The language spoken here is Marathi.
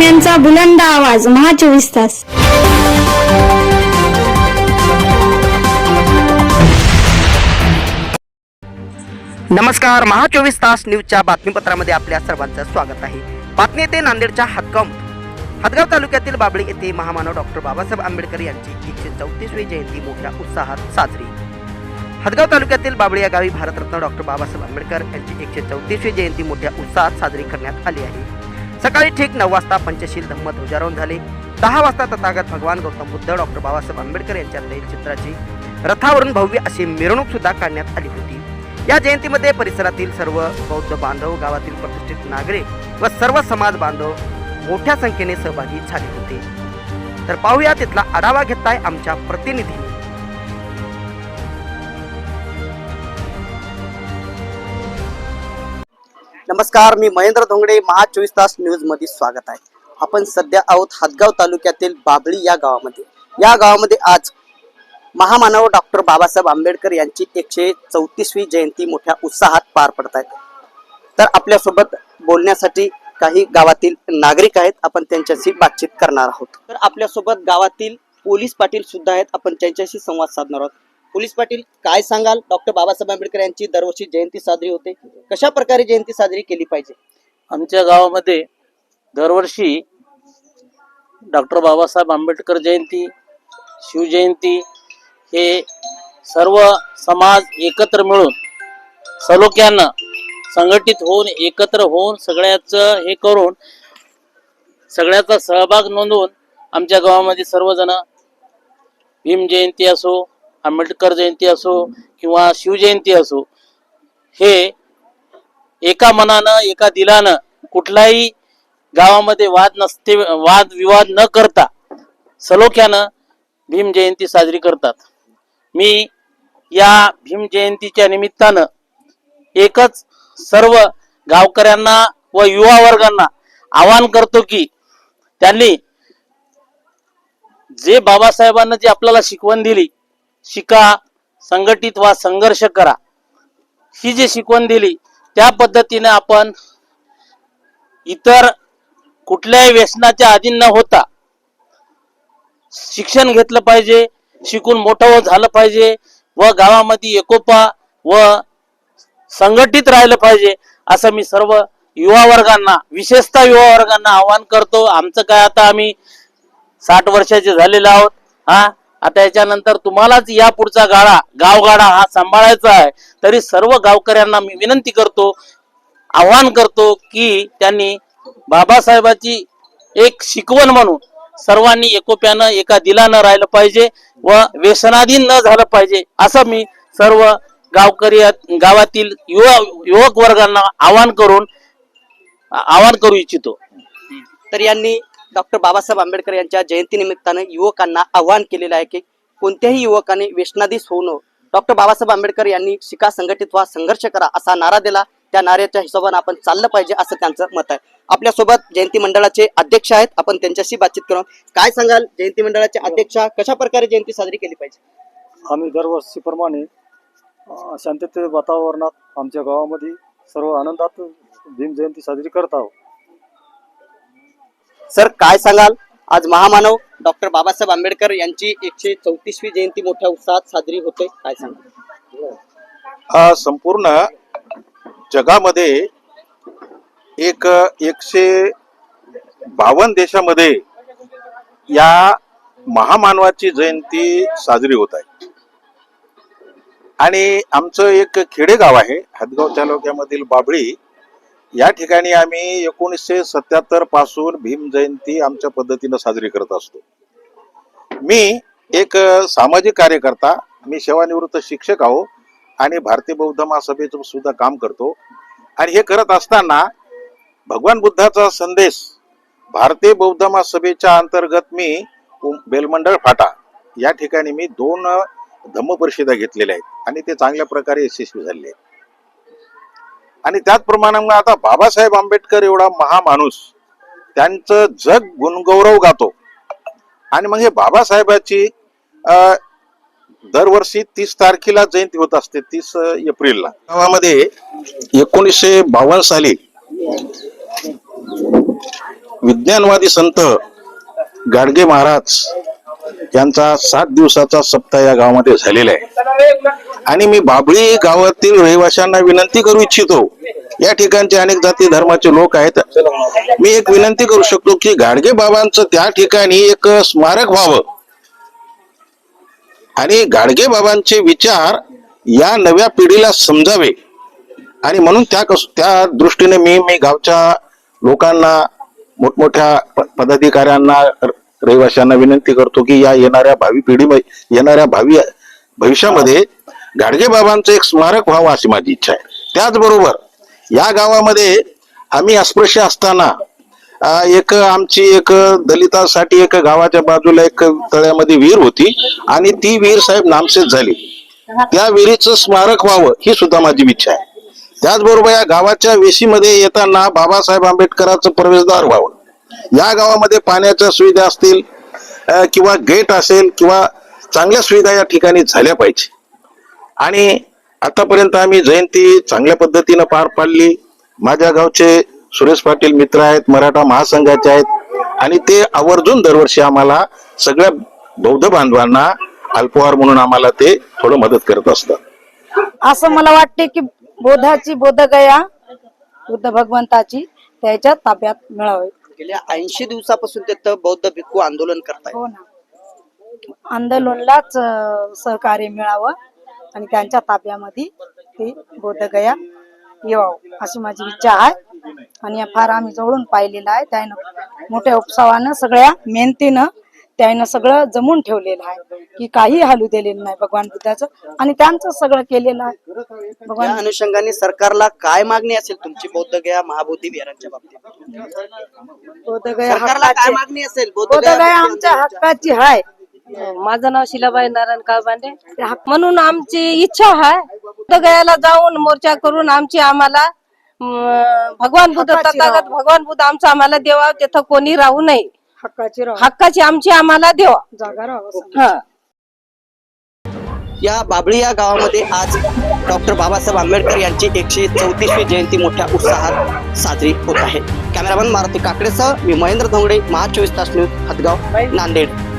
बातम्यांचा बुलंद आवाज महा चोवीस तास. नमस्कार महा चोवीस तास न्यूजच्या बातमीपत्रामध्ये आपल्या सर्वांचं स्वागत आहे. बातमी येते नांदेडच्या हक्कम हदगाव तालुक्यातील बाबळी येथे महामानव डॉक्टर बाबासाहेब आंबेडकर यांची एकशे चौतीसवी जयंती मोठ्या उत्साहात साजरी. हदगाव तालुक्यातील बाबळी या गावी भारतरत्न डॉक्टर बाबासाहेब आंबेडकर यांची एकशे चौतीसवी जयंती मोठ्या उत्साहात साजरी करण्यात आली आहे. सकाळी ठीक नऊ वाजता पंचशील धम्म ध्वजारोहण झाले. दहा वाजता तथागत भगवान गौतम बुद्ध डॉक्टर बाबासाहेब आंबेडकर यांच्या तैलचित्राची रथावरून भव्य अशी मिरवणूक सुद्धा काढण्यात आली होती. या जयंतीमध्ये परिसरातील सर्व बौद्ध बांधव गावातील प्रतिष्ठित नागरिक व सर्व समाज बांधव मोठ्या संख्येने सहभागी झाले होते. तर पाहूया तिथला आढावा घेताय आमच्या प्रतिनिधीने नमस्कार मी महेंद्र धोंगडे महा चोवीस तास न्यूजमध्ये स्वागत आहे. आपण सध्या आहोत हातगाव तालुक्यातील बाबळी या गावामध्ये. या गावामध्ये आज महामानव डॉक्टर बाबासाहेब आंबेडकर यांची एकशे चौतीसवी जयंती मोठ्या उत्साहात पार पडत आहे. तर आपल्यासोबत बोलण्यासाठी काही गावातील नागरिक आहेत आपण त्यांच्याशी बातचीत करणार आहोत. तर आपल्यासोबत गावातील पोलीस पाटील सुद्धा आहेत आपण त्यांच्याशी संवाद साधणार आहोत. पोलीस पाटील काय सांगाल? डॉक्टर बाबासाहेब आंबेडकर यांची दरवर्षी जयंती साजरी होते. कशा प्रकारे जयंती साजरी केली पाहिजे? आमच्या गावामध्ये दरवर्षी डॉक्टर बाबासाहेब आंबेडकर जयंती शिवजयंती हे सर्व समाज एकत्र मिळून सलोख्यानं संघटित होऊन एकत्र होऊन सगळ्याचं हे करून सगळ्याचा सहभाग नोंदवून आमच्या गावामध्ये सर्वजण भीम जयंती असो आंबेडकर जयंती असो किंवा शिवजयंती असो हे एका मनानं एका दिलानं कुठलाही गावामध्ये वाद नसते वाद विवाद न करता सलोख्यानं भीम जयंती साजरी करतात. मी या भीम जयंतीच्या निमित्तानं एकच सर्व गावकऱ्यांना व युवा वर्गांना आवाहन करतो की त्यांनी जे बाबासाहेबांना जी आपल्याला शिकवण दिली शिका संघटित वा संघर्ष करा. ही जी शिकवण दिली त्या पद्धतीने आपण इतर कुठल्याही व्यसनाच्या अधीन न होता शिक्षण घेतलं पाहिजे शिकून मोठं झालं पाहिजे व गावामध्ये एकोपा व संघटित राहिलं पाहिजे असं मी सर्व युवा वर्गांना विशेषतः युवा वर्गांना आवाहन करतो. आमचं काय आता आम्ही साठ वर्षाचे झालेलो आहोत हा? आता याच्यानंतर तुम्हालाच या पुढचा गाळा गावगाडा हा सांभाळायचा आहे. तरी सर्व गावकऱ्यांना मी विनंती करतो आवाहन करतो की त्यांनी बाबासाहेबाची एक शिकवण म्हणून सर्वांनी एकोप्यानं एका दिलानं राहिलं पाहिजे व व्यसनाधीन न झालं पाहिजे असं मी सर्व गावकरी गावातील युवा युवक वर्गांना आवाहन करून आवाहन करू इच्छितो. तर यांनी डॉक्टर बाबासाहेब आंबेडकर यांच्या जयंतीनिमित्तानं युवकांना आवाहन केलेलं आहे की कोणत्याही युवकाने व्यसनाधीश होऊ नये. डॉक्टर बाबासाहेब आंबेडकर यांनी शिका संघटित व्हा संघर्ष करा असा नारा दिला. त्या नाऱ्याच्या हिशोबाने आपण चाललं पाहिजे असं त्यांचं मत आहे. आपल्यासोबत जयंती मंडळाचे अध्यक्ष आहेत. आपण त्यांच्याशी बातचीत करू. काय सांगाल? जयंती मंडळाचे अध्यक्ष कशा प्रकारे जयंती साजरी केली पाहिजे? आम्ही दरवर्षीप्रमाणे शांततेच्या वातावरणात आमच्या गावामध्ये सर्व आनंदात भीम जयंती साजरी करत आहोत. सर काय सांगाल? आज महामानव डॉक्टर बाबासाहेब आंबेडकर यांची एकशे चौतीसवी जयंती मोठ्या उत्साहात साजरी होते. काय सांगाल? संपूर्ण जगामध्ये एक एकशे बावन्न देशामध्ये या महामानवाची जयंती साजरी होत आहे. आणि आमचं एक खेडेगाव आहे हदगाव तालुक्यामधील बाबळी. या ठिकाणी आम्ही एकोणीसशे सत्याहत्तरपासून भीम जयंती आमच्या पद्धतीनं साजरी करत असतो. मी एक सामाजिक कार्यकर्ता मी सेवानिवृत्त शिक्षक आहो आणि भारतीय बौद्ध महासभेचं सुद्धा काम करतो. आणि हे करत असताना भगवान बुद्धाचा संदेश भारतीय बौद्ध महासभेच्या अंतर्गत मी बेलमंडळ फाटा या ठिकाणी मी दोन धम्म परिषदा घेतलेल्या आहेत आणि ते चांगल्या प्रकारे यशस्वी झालेले आहेत. आणि त्याचप्रमाणे मग आता बाबासाहेब आंबेडकर एवढा महामाणूस त्यांचं जग गुणगौरव गातो. आणि मग हे बाबासाहेबाची दरवर्षी तीस तारखेला जयंती होत असते तीस एप्रिलला. गावामध्ये एकोणीसशे बावन्न साली विज्ञानवादी संत गाडगे महाराज यांचा सात दिवसाचा सप्ताह या गावामध्ये झालेला आहे. आणि मी बाबळी गावातील रहिवाशांना विनंती करू इच्छितो. या ठिकाणचे अनेक जाती धर्माचे लोक आहेत. मी एक विनंती करू शकतो की गाडगे बाबांचं त्या ठिकाणी एक स्मारक व्हावं. आणि गाडगे बाबांचे विचार या नव्या पिढीला समजावे. आणि म्हणून त्या कस त्या दृष्टीने मी मी गावच्या लोकांना मोठमोठ्या पदाधिकाऱ्यांना रहिवाशांना विनंती करतो की या येणाऱ्या भावी पिढी येणाऱ्या भावी भविष्यामध्ये गाडगे बाबांचं एक स्मारक व्हावं अशी माझी इच्छा आहे. त्याचबरोबर या गावामध्ये आम्ही अस्पृश्य असताना एक आमची एक दलितांसाठी एक गावाच्या बाजूला एक तळ्यामध्ये विहीर होती आणि ती विहीर साहेब नामशेष झाली. त्या विहिरीचं स्मारक व्हावं ही सुद्धा माझी इच्छा आहे. त्याचबरोबर या गावाच्या वेशीमध्ये येताना बाबासाहेब आंबेडकरांचं प्रवेशद्वार व्हावं. या गावामध्ये पाण्याच्या सुविधा असतील किंवा गेट असेल किंवा चांगल्या सुविधा या ठिकाणी झाल्या पाहिजे. आणि आतापर्यंत आम्ही जयंती चांगल्या पद्धतीनं पार पाडली. माझ्या गावचे सुरेश पाटील मित्र आहेत मराठा महासंघाचे आहेत आणि ते आवर्जून दरवर्षी आम्हाला सगळ्या बौद्ध बांधवांना अल्पहार म्हणून आम्हाला ते थोडं मदत करत असतात. असं मला वाटते की बोधाची बोधगया बुद्ध भगवंताची त्याच्या ताब्यात मिळावी. गेल्या ऐंशी दिवसापासून तिथं बौद्ध भिक्खू आंदोलन करताय हो ना. आंदोलनलाच अं, सहकार्य मिळावं आणि त्यांच्या ताब्यामध्ये ते बोधगया येवावं अशी माझी इच्छा आहे. आणि या फार आम्ही जवळून पाहिलेलं आहे. त्यानं मोठ्या उपसावानं सगळ्या मेहनतीनं त्यानं सगळं जमून ठेवलेलं आहे. की काही हालू दिलेलं नाही भगवान बुद्धाचं आणि त्यांचं सगळं केलेलं आहे. भगवान अनुषंगाने सरकारला काय मागणी असेल तुमची बौद्ध गया महाबोधी विहारांच्या बाबतीत? बोधगया सरकारला काय हक्काची मागणी असेल? बौद्ध गया बोधगया भक्ती आमच्या? हक्काची आहे माझं नाव शिलाबाई नारायण काळबांडे. म्हणून आमची इच्छा आहे गयाला जाऊन मोर्चा करून आमची आम्हाला अं, भगवान बुद्ध हक्काची तथागत. भगवान बुद्ध आमचं आम्हाला देवा तिथं कोणी राहू नये. हक्काची राह हक्काची आमची आम्हाला देवा. जागा राहावं. हा. या बाबळी या गावामध्ये आज डॉक्टर बाबासाहेब आंबेडकर यांची एकशे चौतीसवी जयंती मोठ्या उत्साहात साजरी होत आहे. कॅमेरामन मारुती काकडेसह मी महेंद्र धोंगडे महा चोवीस तास न्यूज हदगाव नांदेड.